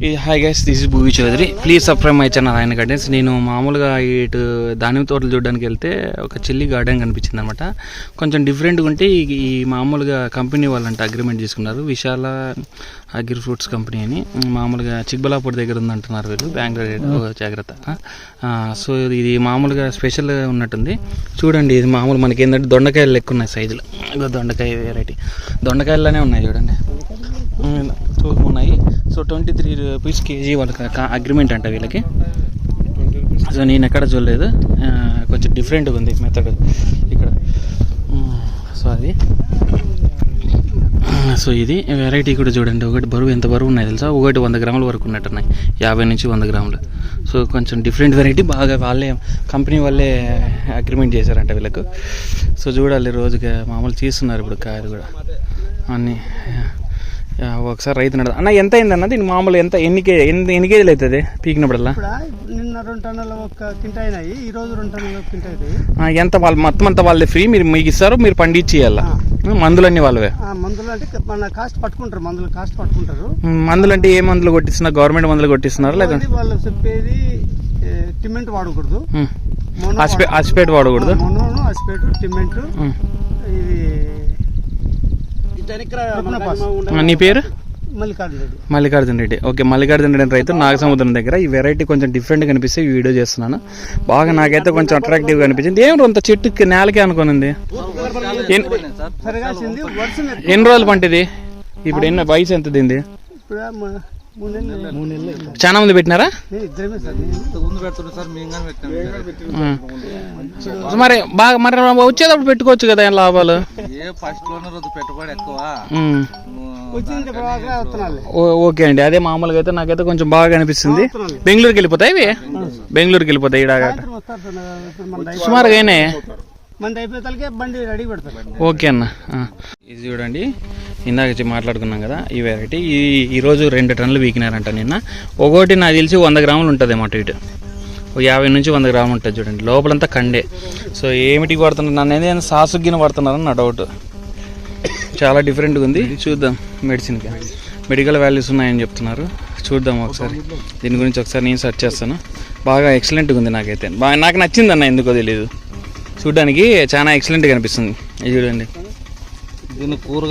Hi guys this is Bhuvi Chaudhary please subscribe my channel ఆయన gardens నేను మామూలుగా ఇటు దానిమ్మ తోటలు చూడడానికి వెళ్తే ఒక చిల్లి గార్డెన్ కనిపించింది అనమాట కొంచెం డిఫరెంట్గా ఉంటే ఈ మామూలుగా కంపెనీ వాళ్ళంట అగ్రిమెంట్ తీసుకున్నారు విశాల అగ్రి ఫ్రూట్స్ కంపెనీ అని. మామూలుగా చిక్బలాపూర్ దగ్గర ఉందంటున్నారు వీళ్ళు బెంగళూరు జాగ్రత్త. సో ఇది మామూలుగా స్పెషల్ ఉన్నట్టుంది. చూడండి ఇది మామూలు మనకి ఏంటంటే దొండకాయలు లెక్క ఉన్నాయి సైజులు దొండకాయ వెరైటీ దొండకాయల్లోనే ఉన్నాయి చూడండి. ఉన్నాయి. So twenty three rupees KG వాళ్ళకి అగ్రిమెంట్ అంట వీళ్ళకి. సో నేను ఎక్కడ చూడలేదు. కొంచెం డిఫరెంట్గా ఉంది మెథడ్ ఇక్కడ. సో అది. సో ఇది వెరైటీ కూడా చూడండి. ఒకటి బరువు ఎంత బరువు ఉన్నాయి తెలుసా? ఒకటి వంద గ్రాముల వరకు ఉన్నట్టున్నాయి. యాభై నుంచి వంద గ్రాములు. సో కొంచెం డిఫరెంట్ వెరైటీ. బాగా వాళ్ళే కంపెనీ వాళ్ళే అగ్రిమెంట్ చేశారంట వీళ్ళకు. సో చూడాలి రోజుగా మామూలు తీస్తున్నారు ఇప్పుడు కాయలు కూడా. అన్నీ ఒకసారి రైతు నడద అన్న ఎంత అయింది అన్న దీని మామూలు ఎంత? ఎన్ని కే ఎన్ని ఎన్ని కేజీలు అవుతుంది పీకినప్పుడల్లా? నిన్న రెండు టన్నుల ఒక కింట అయినాయి. ఈ రోజు రెండు టన్నుల కింట అవుతాయి ఎంత వాళ్ళు మొత్తం అంతా వాళ్ళే ఫ్రీ? మీరు మీకు ఇస్తారు మీరు పండించి ఇవ్వాలా మందులన్నీ వాళ్ళవే? ఆ, మందులు అంటే మన కాస్ట్ పట్టుకుంటారు. మందులు కాస్ట్ పట్టుకుంటారు. మందులు అంటే ఏ మందులు కొట్టిస్తున్నారు? గవర్నమెంట్ మందులు కొట్టిస్తున్నారు? లేదా అది వాళ్ళు చెప్పేది టిమెంట్ వాడకూడదు. అసిపేట్ వాడకూడదు. అసిపేట్ టిమెంట్. ఇది నీ పేరు? మల్లికార్జున రెడ్డి. మల్లికార్జున రెడ్డి. ఓకే మల్లికార్జున రెడ్డి రైతు నాగసముద్రం దగ్గర. ఈ వెరైటీ కొంచెం డిఫరెంట్ కనిపిస్తే ఈ వీడియో చేస్తున్నాను. బాగా నాకైతే కొంచెం అట్రాక్టివ్ అనిపించింది. ఏం అంత చెట్టుకి నేలకే అనుకునింది. ఎన్ని రోజులు పంటిది? ఇప్పుడు ఎన్ని వయసు ఎంత దీంది చాలా మంది పెట్టినారా. మరి బాగా మరి వచ్చేటప్పుడు పెట్టుకోవచ్చు కదా ఏం లాభాలు? ఓకే అండి. అదే మామూలుగా అయితే నాకైతే కొంచెం బాగా అనిపిస్తుంది. బెంగళూరుకి వెళ్ళిపోతాయి ఇవి? బెంగళూరుకి వెళ్ళిపోతాయి ఈడ సాయంత్రం వస్తారు సార్ ఇప్పుడు మన సుమారుగా అయినాయి మన అయిపోయేతలకే బండి రెడీ పెడతారు. ఓకే అన్న. ఇది చూడండి. ఇందాక మాట్లాడుకున్నాం కదా ఈ వెరైటీ ఈ ఈరోజు రెండు టన్నులు వీకినారంట నిన్న. ఒకటి నాకు తెలిసి వంద గ్రాములు ఉంటుంది అన్నమాట ఇటు. యాభై నుంచి వంద గ్రాములు ఉంటుంది చూడండి. లోపలంతా కండే. సో ఏమిటికి వాడుతున్నారు? నన్ను ఏదైనా సాసుగిన వాడుతున్నారని నా డౌట్ చాలా డిఫరెంట్గా ఉంది. చూద్దాం మెడిసిన్కి మెడికల్ వాల్యూస్ ఉన్నాయని చెప్తున్నారు. చూద్దాం ఒకసారి. దీని గురించి ఒకసారి నేను సెర్చ్ చేస్తాను. బాగా ఎక్సలెంట్గా ఉంది నాకైతే. బాగా నాకు నచ్చింది అన్న ఎందుకో తెలియదు చూడడానికి చాలా ఎక్సలెంట్గా అనిపిస్తుంది చూడండి. దీన్ని కూర